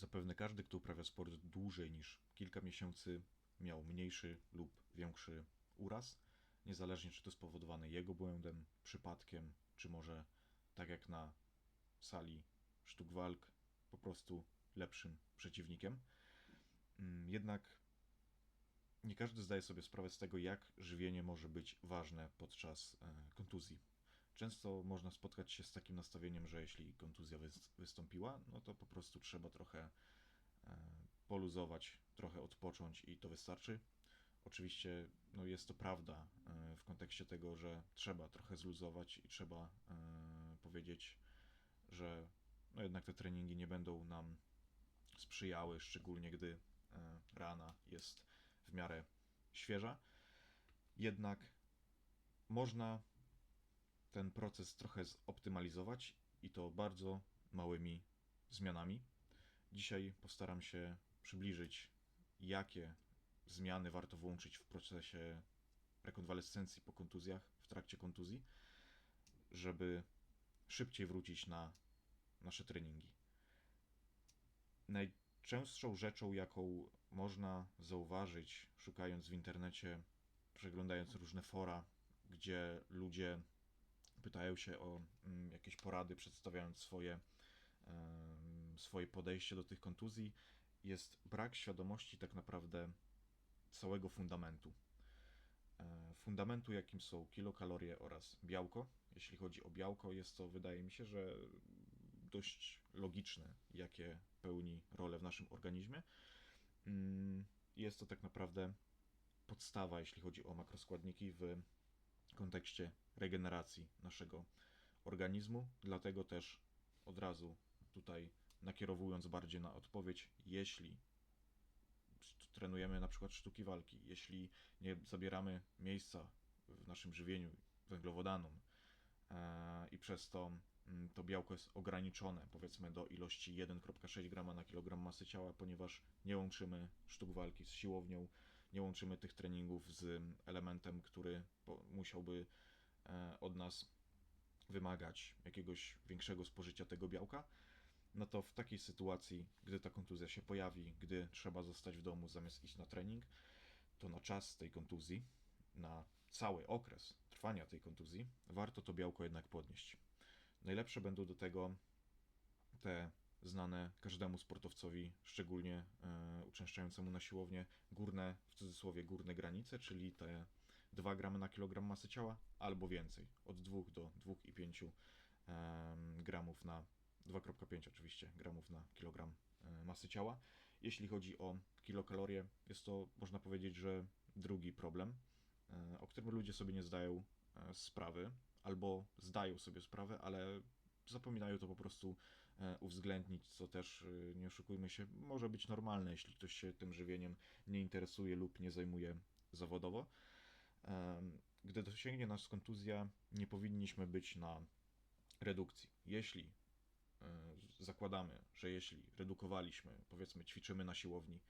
Zapewne każdy, kto uprawia sport dłużej niż kilka miesięcy, miał mniejszy lub większy uraz, niezależnie czy to spowodowane jego błędem, przypadkiem, czy może tak jak na sali sztuk walk, po prostu lepszym przeciwnikiem. Mm, jednak nie każdy zdaje sobie sprawę z tego, jak żywienie może być ważne podczas e, kontuzji. Często można spotkać się z takim nastawieniem, że jeśli kontuzja wystąpiła, no to po prostu trzeba trochę e, poluzować, trochę odpocząć i to wystarczy. Oczywiście no jest to prawda e, w kontekście tego, że trzeba trochę zluzować i trzeba powiedzieć, że no jednak te treningi nie będą nam sprzyjały, szczególnie gdy rana jest w miarę świeża. Jednak można ten proces trochę zoptymalizować i to bardzo małymi zmianami. Dzisiaj postaram się przybliżyć, jakie zmiany warto włączyć w procesie rekonwalescencji po kontuzjach, w trakcie kontuzji, żeby szybciej wrócić na nasze treningi. Naj Częstszą rzeczą, jaką można zauważyć, szukając w internecie, przeglądając różne fora, gdzie ludzie pytają się o mm, jakieś porady, przedstawiając swoje, swoje podejście do tych kontuzji, jest brak świadomości tak naprawdę całego fundamentu. E, fundamentu, jakim są kilokalorie oraz białko. Jeśli chodzi o białko, jest to, wydaje mi się, że dość logiczne, jakie pełni rolę w naszym organizmie. Mm, jest to tak naprawdę podstawa, jeśli chodzi o makroskładniki w kontekście regeneracji naszego organizmu. Dlatego też od razu tutaj nakierowując bardziej na odpowiedź, jeśli trenujemy na przykład sztuki walki, jeśli nie zabieramy miejsca w naszym żywieniu węglowodanom e, i przez to Mm, to białko jest ograniczone, powiedzmy, do ilości 1,6 g na kilogram masy ciała, ponieważ nie łączymy sztuk walki z siłownią, nie łączymy tych treningów z elementem, który musiałby od nas wymagać jakiegoś większego spożycia tego białka, no to w takiej sytuacji, gdy ta kontuzja się pojawi, gdy trzeba zostać w domu zamiast iść na trening, to na czas tej kontuzji, na cały okres trwania tej kontuzji, warto to białko jednak podnieść. Najlepsze będą do tego te znane każdemu sportowcowi, szczególnie e, uczęszczającemu na siłownię, górne, w cudzysłowie górne granice, czyli te 2 gramy na kilogram masy ciała albo więcej, od 2 do 2,5 e, gramów na 2,5 oczywiście gramów na kilogram e, masy ciała. Jeśli chodzi o kilokalorie, jest to można powiedzieć, że drugi problem, e, o którym ludzie sobie nie zdają e, sprawy, albo zdają sobie sprawę, ale zapominają to po prostu uwzględnić, co też, nie oszukujmy się, może być normalne, jeśli ktoś się tym żywieniem nie interesuje lub nie zajmuje zawodowo. Gdy dosięgnie nas kontuzja, nie powinniśmy być na redukcji. Jeśli e, zakładamy, że jeśli redukowaliśmy, powiedzmy, ćwiczymy na siłowni,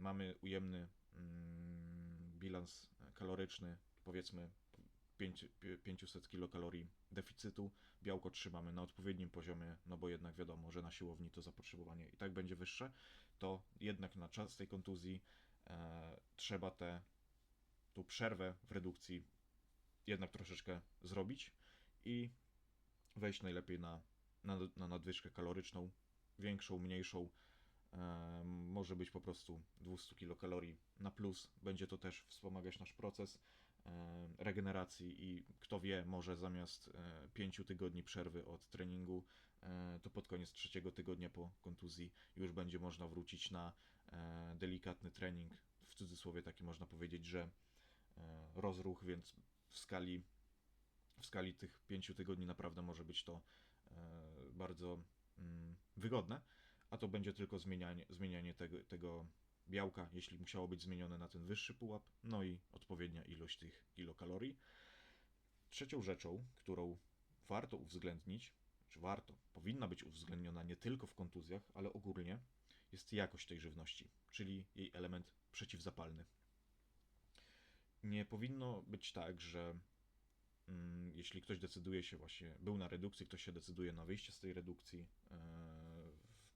mamy ujemny mm, bilans kaloryczny, powiedzmy 500 kilokalorii deficytu, białko trzymamy na odpowiednim poziomie, no bo jednak wiadomo, że na siłowni to zapotrzebowanie i tak będzie wyższe, to jednak na czas tej kontuzji e, trzeba tę tu przerwę w redukcji jednak troszeczkę zrobić i wejść najlepiej na, na, na nadwyżkę kaloryczną, większą, mniejszą, e, może być po prostu 200 kilokalorii na plus, będzie to też wspomagać nasz proces, E, regeneracji i kto wie, może zamiast e, pięciu tygodni przerwy od treningu, e, to pod koniec trzeciego tygodnia po kontuzji już będzie można wrócić na delikatny trening, w cudzysłowie taki można powiedzieć, że rozruch, więc w skali, w skali tych pięciu tygodni naprawdę może być to bardzo mm, wygodne, a to będzie tylko zmienianie, zmienianie tego, tego białka, jeśli musiało być zmienione na ten wyższy pułap, no i odpowiednia ilość tych kilokalorii. Trzecią rzeczą, którą warto uwzględnić, czy warto, powinna być uwzględniona nie tylko w kontuzjach, ale ogólnie, jest jakość tej żywności, czyli jej element przeciwzapalny. Nie powinno być tak, że mm, jeśli ktoś decyduje się właśnie, był na redukcji, ktoś się decyduje na wyjście z tej redukcji, e,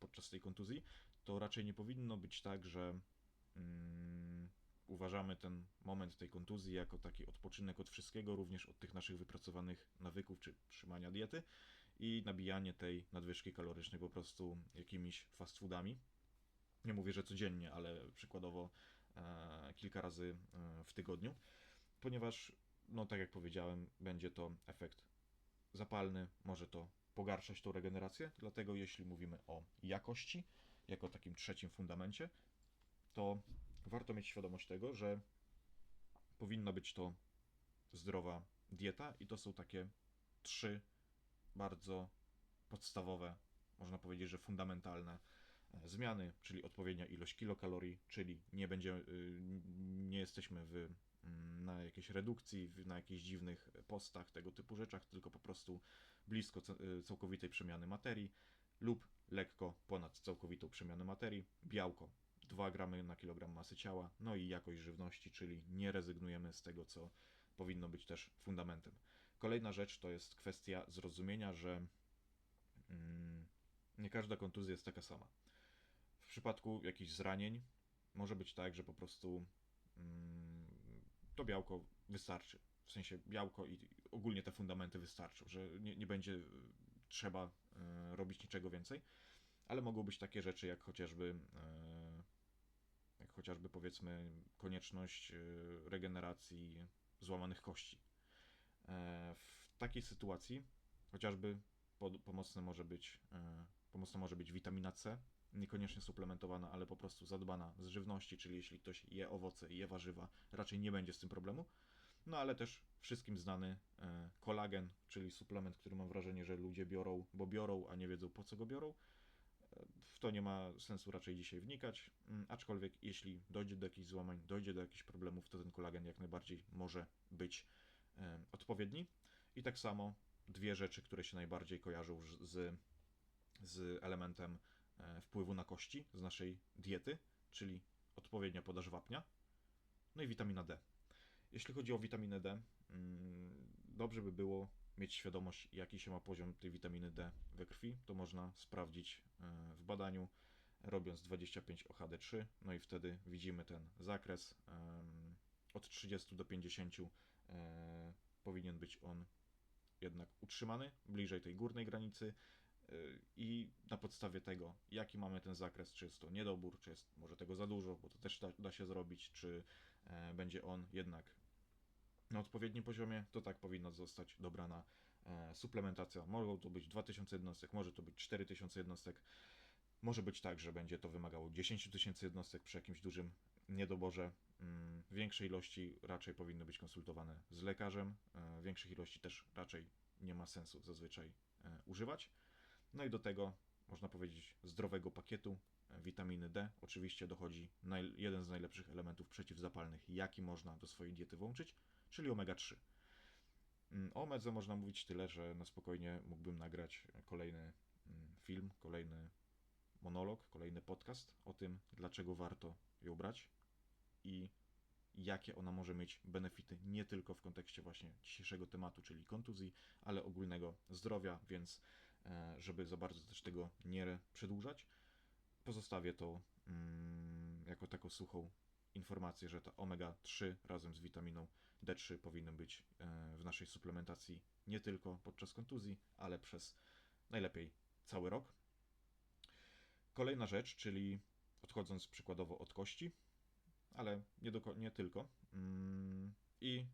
podczas tej kontuzji, to raczej nie powinno być tak, że mm, uważamy ten moment tej kontuzji jako taki odpoczynek od wszystkiego, również od tych naszych wypracowanych nawyków czy trzymania diety i nabijanie tej nadwyżki kalorycznej po prostu jakimiś fast foodami. Nie mówię, że codziennie, ale przykładowo kilka razy e, w tygodniu, ponieważ, no tak jak powiedziałem, będzie to efekt zapalny, może to pogarszać tą regenerację, dlatego jeśli mówimy o jakości, jako takim trzecim fundamencie, to warto mieć świadomość tego, że powinna być to zdrowa dieta i to są takie trzy bardzo podstawowe, można powiedzieć, że fundamentalne e, zmiany, czyli odpowiednia ilość kilokalorii, czyli nie będzie, y, nie jesteśmy w, mm, na jakiejś redukcji, na jakichś dziwnych postach, tego typu rzeczach, tylko po prostu blisko y, całkowitej przemiany materii lub lekko ponad całkowitą przemianę materii, białko 2 gramy na kilogram masy ciała, no i jakość żywności, czyli nie rezygnujemy z tego, co powinno być też fundamentem. Kolejna rzecz to jest kwestia zrozumienia, że mm, nie każda kontuzja jest taka sama. Przypadku jakichś zranień może być tak, że po prostu mm, to białko wystarczy. W sensie białko i ogólnie te fundamenty wystarczą, że nie, nie będzie y, trzeba y, robić niczego więcej, ale mogą być takie rzeczy jak chociażby y, jak chociażby powiedzmy konieczność regeneracji złamanych kości. W takiej sytuacji chociażby pomocne może być, pomocna może być witamina C, niekoniecznie suplementowana, ale po prostu zadbana z żywności, czyli jeśli ktoś je owoce, je warzywa, raczej nie będzie z tym problemu. No ale też wszystkim znany e, kolagen, czyli suplement, który mam wrażenie, że ludzie biorą, bo biorą, a nie wiedzą po co go biorą. E, w to nie ma sensu raczej dzisiaj wnikać, mm, aczkolwiek jeśli dojdzie do jakichś złamań, dojdzie do jakichś problemów, to ten kolagen jak najbardziej może być e, odpowiedni. I tak samo dwie rzeczy, które się najbardziej kojarzą z, z elementem wpływu na kości z naszej diety, czyli odpowiednia podaż wapnia, no i witamina D. Jeśli chodzi o witaminę D, mm, dobrze by było mieć świadomość, jaki się ma poziom tej witaminy D we krwi. To można sprawdzić e, w badaniu, robiąc 25 OHD3, no i wtedy widzimy ten zakres. Od 30 do 50 e, powinien być on jednak utrzymany, bliżej tej górnej granicy. E, I na podstawie tego, jaki mamy ten zakres, czy jest to niedobór, czy jest może tego za dużo, bo to też da, da się zrobić, czy będzie on jednak na odpowiednim poziomie, to tak powinna zostać dobrana e, suplementacja. Mogą to być 2000 jednostek, może to być 4000 jednostek. Może być tak, że będzie to wymagało 10 tysięcy jednostek przy jakimś dużym niedoborze. Mm, większej ilości raczej powinny być konsultowane z lekarzem. E, większych ilości też raczej nie ma sensu zazwyczaj e, używać. No i do tego można powiedzieć zdrowego pakietu witaminy D. Oczywiście dochodzi jeden z najlepszych elementów przeciwzapalnych, jaki można do swojej diety włączyć, czyli omega-3. Mm, o omedze można mówić tyle, że na spokojnie mógłbym nagrać kolejny mm, film, kolejny monolog, kolejny podcast o tym, dlaczego warto ją brać i jakie ona może mieć benefity nie tylko w kontekście właśnie dzisiejszego tematu, czyli kontuzji, ale ogólnego zdrowia, więc e, żeby za bardzo też tego nie przedłużać, pozostawię to mm, jako taką suchą informację, że ta omega-3 razem z witaminą D3 powinny być e, w naszej suplementacji nie tylko podczas kontuzji, ale przez najlepiej cały rok. Kolejna rzecz, czyli odchodząc przykładowo od kości, ale nie, do, nie tylko, mm, i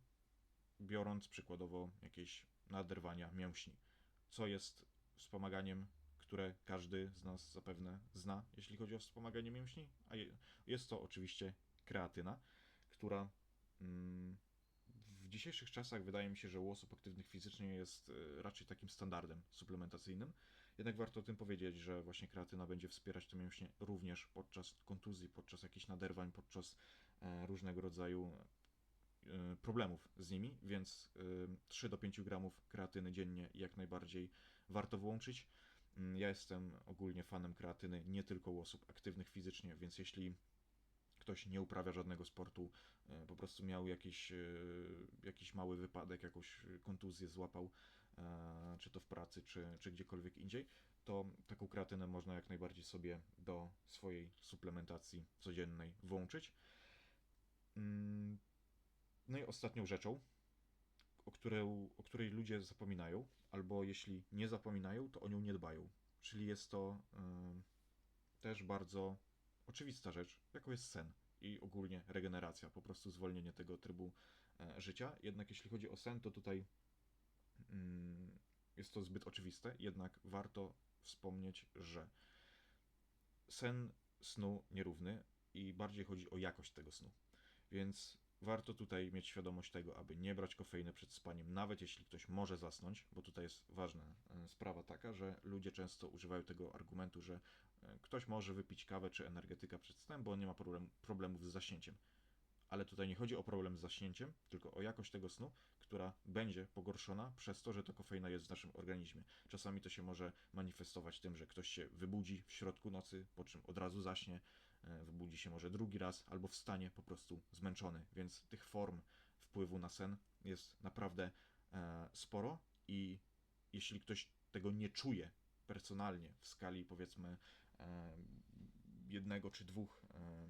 biorąc przykładowo jakieś naderwania mięśni, co jest wspomaganiem, które każdy z nas zapewne zna, jeśli chodzi o wspomaganie mięśni, a jest to oczywiście kreatyna, która mm, w dzisiejszych czasach wydaje mi się, że u osób aktywnych fizycznie jest e, raczej takim standardem suplementacyjnym. Jednak warto o tym powiedzieć, że właśnie kreatyna będzie wspierać te mięśnie również podczas kontuzji, podczas jakichś naderwań, podczas e, różnego rodzaju e, problemów z nimi, więc 3 do 5 gramów kreatyny dziennie jak najbardziej warto włączyć. Mm, ja jestem ogólnie fanem kreatyny nie tylko u osób aktywnych fizycznie, więc jeśli ktoś nie uprawia żadnego sportu, e, po prostu miał jakiś, e, jakiś mały wypadek, jakąś kontuzję złapał, e, czy to w pracy, czy, czy gdziekolwiek indziej, to taką kreatynę można jak najbardziej sobie do swojej suplementacji codziennej włączyć. Mm, No i ostatnią rzeczą, o, którą, o której ludzie zapominają, albo jeśli nie zapominają, to o nią nie dbają. Czyli jest to ym, też bardzo oczywista rzecz, jaką jest sen i ogólnie regeneracja, po prostu zwolnienie tego trybu e, życia. Jednak jeśli chodzi o sen, to tutaj mm, jest to zbyt oczywiste, jednak warto wspomnieć, że sen snu nierówny i bardziej chodzi o jakość tego snu. Więc warto tutaj mieć świadomość tego, aby nie brać kofeiny przed spaniem, nawet jeśli ktoś może zasnąć, bo tutaj jest ważna e, sprawa taka, że ludzie często używają tego argumentu, że e, ktoś może wypić kawę czy energetyka przed snem, bo nie ma problem, problemów z zaśnięciem. Ale tutaj nie chodzi o problem z zaśnięciem, tylko o jakość tego snu, która będzie pogorszona przez to, że ta kofeina jest w naszym organizmie. Czasami to się może manifestować tym, że ktoś się wybudzi w środku nocy, po czym od razu zaśnie, wybudzi się może drugi raz, albo wstanie po prostu zmęczony. Więc tych form wpływu na sen jest naprawdę e, sporo i jeśli ktoś tego nie czuje personalnie w skali powiedzmy e, jednego czy dwóch e,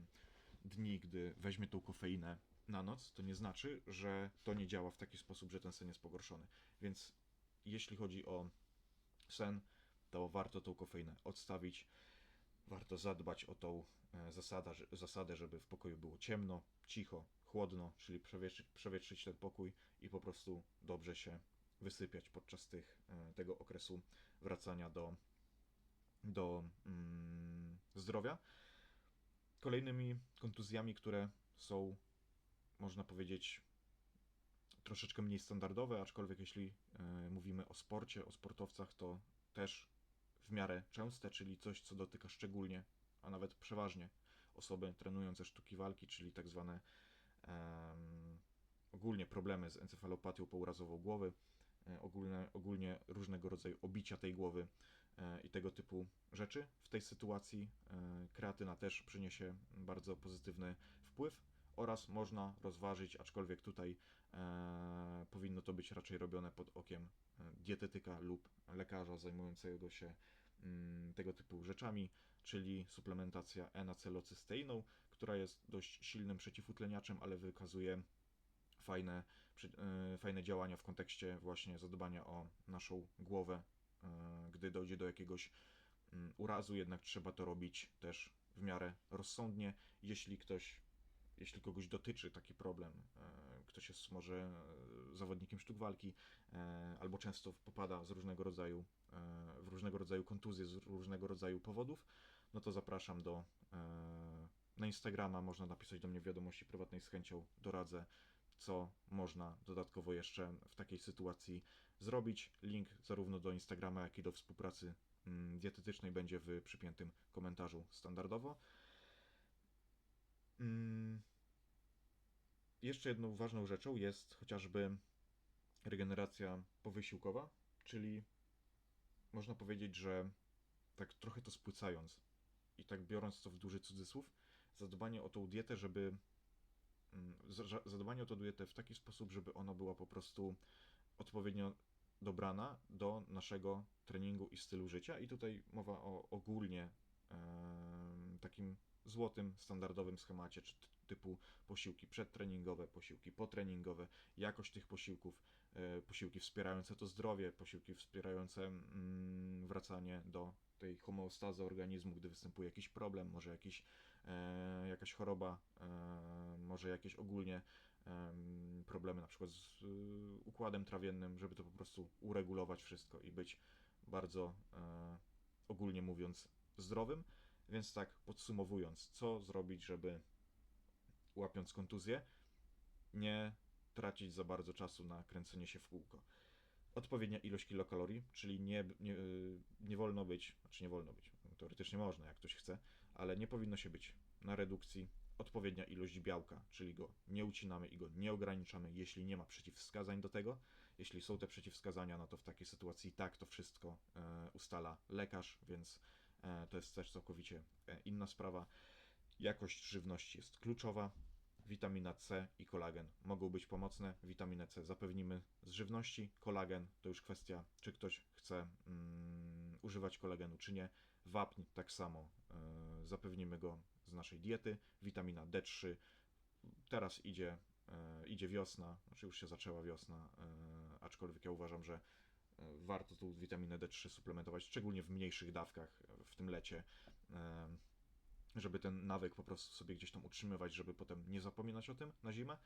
dni, gdy weźmie tą kofeinę na noc, to nie znaczy, że to nie działa w taki sposób, że ten sen jest pogorszony. Więc jeśli chodzi o sen, to warto tą kofeinę odstawić. Warto zadbać o tą e, zasada, że- zasadę, żeby w pokoju było ciemno, cicho, chłodno, czyli przewietrzyć, przewietrzyć ten pokój i po prostu dobrze się wysypiać podczas tych, e, tego okresu wracania do, do mm, zdrowia. Kolejnymi kontuzjami, które są, można powiedzieć, troszeczkę mniej standardowe, aczkolwiek jeśli e, mówimy o sporcie, o sportowcach, to też w miarę częste, czyli coś, co dotyka szczególnie, a nawet przeważnie osoby trenujące sztuki walki, czyli tak zwane em, ogólnie problemy z encefalopatią pourazową głowy, e, ogólne, ogólnie różnego rodzaju obicia tej głowy e, i tego typu rzeczy. W tej sytuacji e, kreatyna też przyniesie bardzo pozytywny wpływ oraz można rozważyć, aczkolwiek tutaj e, powinno to być raczej robione pod okiem e, dietetyka lub lekarza zajmującego się mm, tego typu rzeczami, czyli suplementacja N-acylocysteiną, która jest dość silnym przeciwutleniaczem, ale wykazuje fajne, e, fajne działania w kontekście właśnie zadbania o naszą głowę, e, gdy dojdzie do jakiegoś mm, urazu, jednak trzeba to robić też w miarę rozsądnie. Jeśli ktoś, jeśli kogoś dotyczy taki problem, e, ktoś jest może e, zawodnikiem sztuk walki, e, albo często popada z różnego rodzaju, w różnego rodzaju kontuzje z różnego rodzaju powodów, no to zapraszam do na Instagrama, można napisać do mnie wiadomości prywatnej z chęcią doradzę, co można dodatkowo jeszcze w takiej sytuacji zrobić. Link zarówno do Instagrama, jak i do współpracy mm, dietetycznej będzie w przypiętym komentarzu standardowo. Mm, Jeszcze jedną ważną rzeczą jest chociażby regeneracja powysiłkowa, czyli można powiedzieć, że tak trochę to spłycając i tak biorąc to w duży cudzysłów, zadbanie o tą dietę, żeby mm, za- zadbanie o tą dietę w taki sposób, żeby ona była po prostu odpowiednio dobrana do naszego treningu i stylu życia. I tutaj mowa o ogólnie takim złotym, standardowym schemacie, czy typu posiłki przedtreningowe, posiłki potreningowe, jakość tych posiłków, e, posiłki wspierające to zdrowie, posiłki wspierające mm, wracanie do tej homeostazy organizmu, gdy występuje jakiś problem, może jakiś, e, jakaś choroba, e, może jakieś ogólnie em, problemy na przykład z y, układem trawiennym, żeby to po prostu uregulować wszystko i być bardzo e, ogólnie mówiąc zdrowym. Więc tak podsumowując, co zrobić, żeby łapiąc kontuzję, nie tracić za bardzo czasu na kręcenie się w kółko. Odpowiednia ilość kilokalorii, czyli nie, nie, nie wolno być, znaczy nie wolno być, teoretycznie można, jak ktoś chce, ale nie powinno się być na redukcji. Odpowiednia ilość białka, czyli go nie ucinamy i go nie ograniczamy, jeśli nie ma przeciwwskazań do tego. Jeśli są te przeciwwskazania, no to w takiej sytuacji tak to wszystko e, ustala lekarz, więc to jest też całkowicie e, inna sprawa. Jakość żywności jest kluczowa, witamina C i kolagen mogą być pomocne. Witaminę C zapewnimy z żywności, kolagen to już kwestia, czy ktoś chce mm, używać kolagenu, czy nie. Wapń tak samo e, zapewnimy go z naszej diety. Witamina D3 teraz idzie, e, idzie wiosna, znaczy już się zaczęła wiosna, e, aczkolwiek ja uważam, że e, warto tu witaminę D3 suplementować, szczególnie w mniejszych dawkach w tym lecie, e, żeby ten nawyk po prostu sobie gdzieś tam utrzymywać, żeby potem nie zapominać o tym na zimę.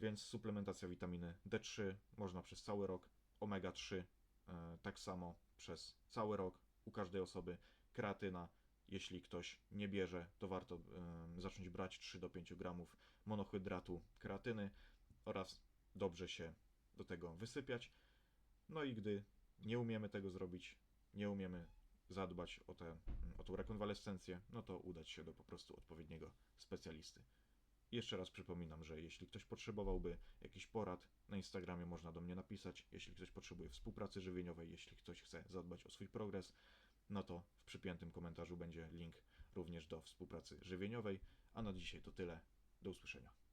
Więc suplementacja witaminy D3 można przez cały rok, omega 3 e, tak samo przez cały rok u każdej osoby, kreatyna. Jeśli ktoś nie bierze, to warto e, zacząć brać 3 do 5 gramów monohydratu kreatyny oraz dobrze się do tego wysypiać. No i gdy nie umiemy tego zrobić, nie umiemy zadbać o, tę o tą rekonwalescencję, no to udać się do po prostu odpowiedniego specjalisty. Jeszcze raz przypominam, że jeśli ktoś potrzebowałby jakichś porad, na Instagramie można do mnie napisać. Jeśli ktoś potrzebuje współpracy żywieniowej, jeśli ktoś chce zadbać o swój progres, no to w przypiętym komentarzu będzie link również do współpracy żywieniowej. A na dzisiaj to tyle. Do usłyszenia.